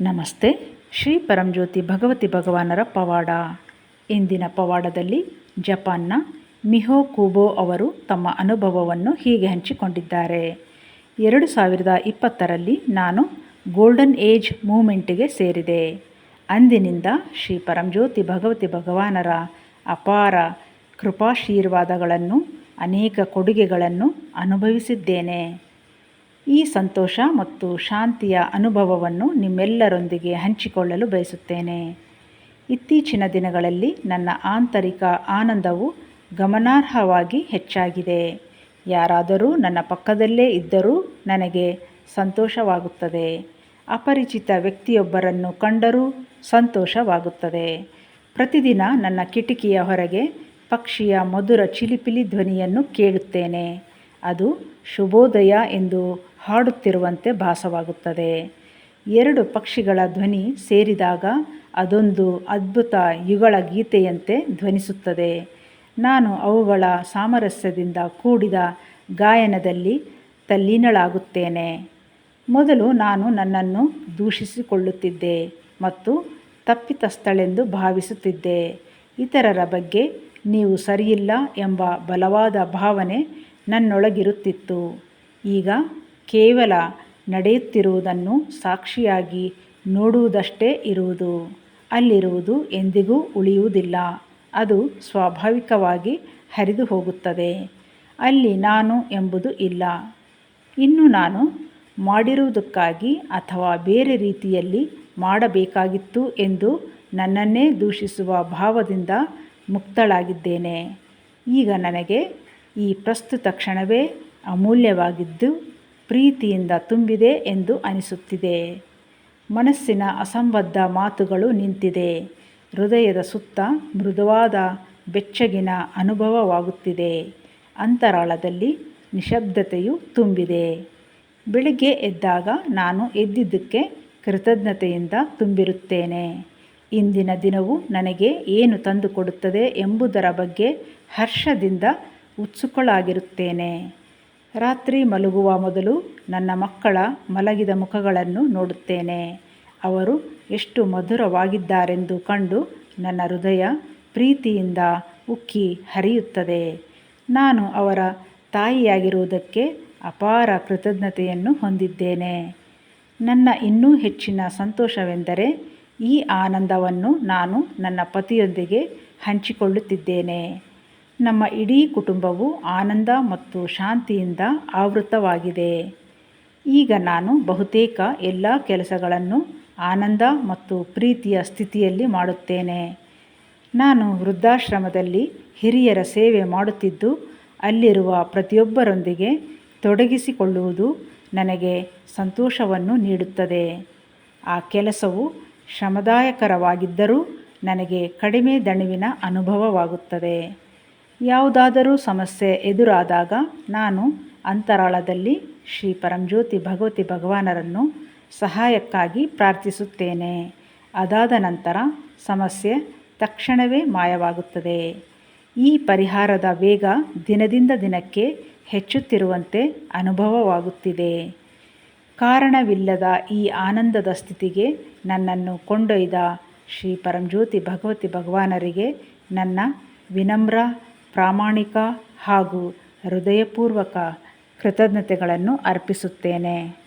ನಮಸ್ತೆ. ಶ್ರೀ ಪರಂಜ್ಯೋತಿ ಭಗವತಿ ಭಗವಾನರ ಪವಾಡ. ಇಂದಿನ ಪವಾಡದಲ್ಲಿ ಜಪಾನ್ನ ಮಿಹೋ ಕೂಬೋ ಅವರು ತಮ್ಮ ಅನುಭವವನ್ನು ಹೀಗೆ ಹಂಚಿಕೊಂಡಿದ್ದಾರೆ. ಎರಡು ಸಾವಿರದ ಇಪ್ಪತ್ತರಲ್ಲಿ ನಾನು ಗೋಲ್ಡನ್ ಏಜ್ ಮೂಮೆಂಟಿಗೆ ಸೇರಿದೆ. ಅಂದಿನಿಂದ ಶ್ರೀ ಪರಂಜ್ಯೋತಿ ಭಗವತಿ ಭಗವಾನರ ಅಪಾರ ಕೃಪಾಶೀರ್ವಾದಗಳನ್ನು, ಅನೇಕ ಕೊಡುಗೆಗಳನ್ನು ಅನುಭವಿಸಿದ್ದೇನೆ. ಈ ಸಂತೋಷ ಮತ್ತು ಶಾಂತಿಯ ಅನುಭವವನ್ನು ನಿಮ್ಮೆಲ್ಲರೊಂದಿಗೆ ಹಂಚಿಕೊಳ್ಳಲು ಬಯಸುತ್ತೇನೆ. ಇತ್ತೀಚಿನ ದಿನಗಳಲ್ಲಿ ನನ್ನ ಆಂತರಿಕ ಆನಂದವು ಗಮನಾರ್ಹವಾಗಿ ಹೆಚ್ಚಾಗಿದೆ. ಯಾರಾದರೂ ನನ್ನ ಪಕ್ಕದಲ್ಲೇ ಇದ್ದರೂ ನನಗೆ ಸಂತೋಷವಾಗುತ್ತದೆ. ಅಪರಿಚಿತ ವ್ಯಕ್ತಿಯೊಬ್ಬರನ್ನು ಕಂಡರೂ ಸಂತೋಷವಾಗುತ್ತದೆ. ಪ್ರತಿದಿನ ನನ್ನ ಕಿಟಕಿಯ ಹೊರಗೆ ಪಕ್ಷಿಯ ಮಧುರ ಚಿಲಿಪಿಲಿ ಧ್ವನಿಯನ್ನು ಕೇಳುತ್ತೇನೆ. ಅದು ಶುಭೋದಯ ಎಂದು ಹಾಡುತ್ತಿರುವಂತೆ ಭಾಸವಾಗುತ್ತದೆ. ಎರಡು ಪಕ್ಷಿಗಳ ಧ್ವನಿ ಸೇರಿದಾಗ ಅದೊಂದು ಅದ್ಭುತ ಯುಗಳ ಗೀತೆಯಂತೆ ಧ್ವನಿಸುತ್ತದೆ. ನಾನು ಅವುಗಳ ಸಾಮರಸ್ಯದಿಂದ ಕೂಡಿದ ಗಾಯನದಲ್ಲಿ ತಲ್ಲೀನಳಾಗುತ್ತೇನೆ. ಮೊದಲು ನಾನು ನನ್ನನ್ನು ದೂಷಿಸಿಕೊಳ್ಳುತ್ತಿದ್ದೆ ಮತ್ತು ತಪ್ಪಿತಸ್ಥಳೆಂದು ಭಾವಿಸುತ್ತಿದ್ದೆ. ಇತರರ ಬಗ್ಗೆ ನೀವು ಸರಿಯಿಲ್ಲ ಎಂಬ ಬಲವಾದ ಭಾವನೆ ನನ್ನೊಳಗಿರುತ್ತಿತ್ತು. ಈಗ ಕೇವಲ ನಡೆಯುತ್ತಿರುವುದನ್ನು ಸಾಕ್ಷಿಯಾಗಿ ನೋಡುವುದಷ್ಟೇ ಇರುವುದು. ಅಲ್ಲಿರುವುದು ಎಂದಿಗೂ ಉಳಿಯುವುದಿಲ್ಲ. ಅದು ಸ್ವಾಭಾವಿಕವಾಗಿ ಹರಿದು ಹೋಗುತ್ತದೆ ಅಲ್ಲಿ ನಾನು ಎಂಬುದು ಇಲ್ಲ. ಇನ್ನು ನಾನು ಮಾಡಿರುವುದಕ್ಕಾಗಿ ಅಥವಾ ಬೇರೆ ರೀತಿಯಲ್ಲಿ ಮಾಡಬೇಕಾಗಿತ್ತು ಎಂದು ನನ್ನನ್ನೇ ದೂಷಿಸುವ ಭಾವದಿಂದ ಮುಕ್ತಳಾಗಿದ್ದೇನೆ. ಈಗ ನನಗೆ ಈ ಪ್ರಸ್ತುತ ಕ್ಷಣವೇ ಅಮೂಲ್ಯವಾಗಿದ್ದು ಪ್ರೀತಿಯಿಂದ ತುಂಬಿದೆ ಎಂದು ಅನಿಸುತ್ತಿದೆ. ಮನಸ್ಸಿನ ಅಸಂಬದ್ಧ ಮಾತುಗಳು ನಿಂತಿದೆ. ಹೃದಯದ ಸುತ್ತ ಮೃದುವಾದ ಬೆಚ್ಚಗಿನ ಅನುಭವವಾಗುತ್ತಿದೆ. ಅಂತರಾಳದಲ್ಲಿ ನಿಶಬ್ದತೆಯು ತುಂಬಿದೆ. ಬೆಳಿಗ್ಗೆ ಎದ್ದಾಗ ನಾನು ಎದ್ದಿದ್ದಕ್ಕೆ ಕೃತಜ್ಞತೆಯಿಂದ ತುಂಬಿರುತ್ತೇನೆ. ಇಂದಿನ ದಿನವು ನನಗೆ ಏನು ತಂದುಕೊಡುತ್ತದೆ ಎಂಬುದರ ಬಗ್ಗೆ ಹರ್ಷದಿಂದ ಉತ್ಸುಕಳಾಗಿರುತ್ತೇನೆ. ರಾತ್ರಿ ಮಲಗುವ ಮೊದಲು ನನ್ನ ಮಕ್ಕಳ ಮಲಗಿದ ಮುಖಗಳನ್ನು ನೋಡುತ್ತೇನೆ. ಅವರು ಎಷ್ಟು ಮಧುರವಾಗಿದ್ದಾರೆಂದು ಕಂಡು ನನ್ನ ಹೃದಯ ಪ್ರೀತಿಯಿಂದ ಉಕ್ಕಿ ಹರಿಯುತ್ತದೆ. ನಾನು ಅವರ ತಾಯಿಯಾಗಿರುವುದಕ್ಕೆ ಅಪಾರ ಕೃತಜ್ಞತೆಯನ್ನು ಹೊಂದಿದ್ದೇನೆ. ನನ್ನ ಇನ್ನೂ ಹೆಚ್ಚಿನ ಸಂತೋಷವೆಂದರೆ ಈ ಆನಂದವನ್ನು ನಾನು ನನ್ನ ಪತಿಯೊಂದಿಗೆ ಹಂಚಿಕೊಳ್ಳುತ್ತಿದ್ದೇನೆ. ನಮ್ಮ ಇಡೀ ಕುಟುಂಬವು ಆನಂದ ಮತ್ತು ಶಾಂತಿಯಿಂದ ಆವೃತವಾಗಿದೆ. ಈಗ ನಾನು ಬಹುತೇಕ ಎಲ್ಲ ಕೆಲಸಗಳನ್ನು ಆನಂದ ಮತ್ತು ಪ್ರೀತಿಯ ಸ್ಥಿತಿಯಲ್ಲಿ ಮಾಡುತ್ತೇನೆ. ನಾನು ವೃದ್ಧಾಶ್ರಮದಲ್ಲಿ ಹಿರಿಯರ ಸೇವೆ ಮಾಡುತ್ತಿದ್ದು, ಅಲ್ಲಿರುವ ಪ್ರತಿಯೊಬ್ಬರೊಂದಿಗೆ ತೊಡಗಿಸಿಕೊಳ್ಳುವುದು ನನಗೆ ಸಂತೋಷವನ್ನು ನೀಡುತ್ತದೆ. ಆ ಕೆಲಸವು ಶ್ರಮದಾಯಕರವಾಗಿದ್ದರೂ ನನಗೆ ಕಡಿಮೆ ದಣಿವಿನ ಅನುಭವವಾಗುತ್ತದೆ. ಯಾವುದಾದರೂ ಸಮಸ್ಯೆ ಎದುರಾದಾಗ ನಾನು ಅಂತರಾಳದಲ್ಲಿ ಶ್ರೀ ಪರಂಜ್ಯೋತಿ ಭಗವತಿ ಭಗವಾನರನ್ನು ಸಹಾಯಕ್ಕಾಗಿ ಪ್ರಾರ್ಥಿಸುತ್ತೇನೆ. ಅದಾದ ನಂತರ ಸಮಸ್ಯೆ ತಕ್ಷಣವೇ ಮಾಯವಾಗುತ್ತದೆ. ಈ ಪರಿಹಾರದ ವೇಗ ದಿನದಿಂದ ದಿನಕ್ಕೆ ಹೆಚ್ಚುತ್ತಿರುವಂತೆ ಅನುಭವವಾಗುತ್ತಿದೆ. ಕಾರಣವಿಲ್ಲದ ಈ ಆನಂದದ ಸ್ಥಿತಿಗೆ ನನ್ನನ್ನು ಕೊಂಡೊಯ್ದ ಶ್ರೀ ಪರಂಜ್ಯೋತಿ ಭಗವತಿ ಭಗವಾನರಿಗೆ ನನ್ನ ವಿನಮ್ರ ಪ್ರಾಮಾಣಿಕ ಹಾಗೂ ಹೃದಯಪೂರ್ವಕ ಕೃತಜ್ಞತೆಗಳನ್ನು ಅರ್ಪಿಸುತ್ತೇನೆ.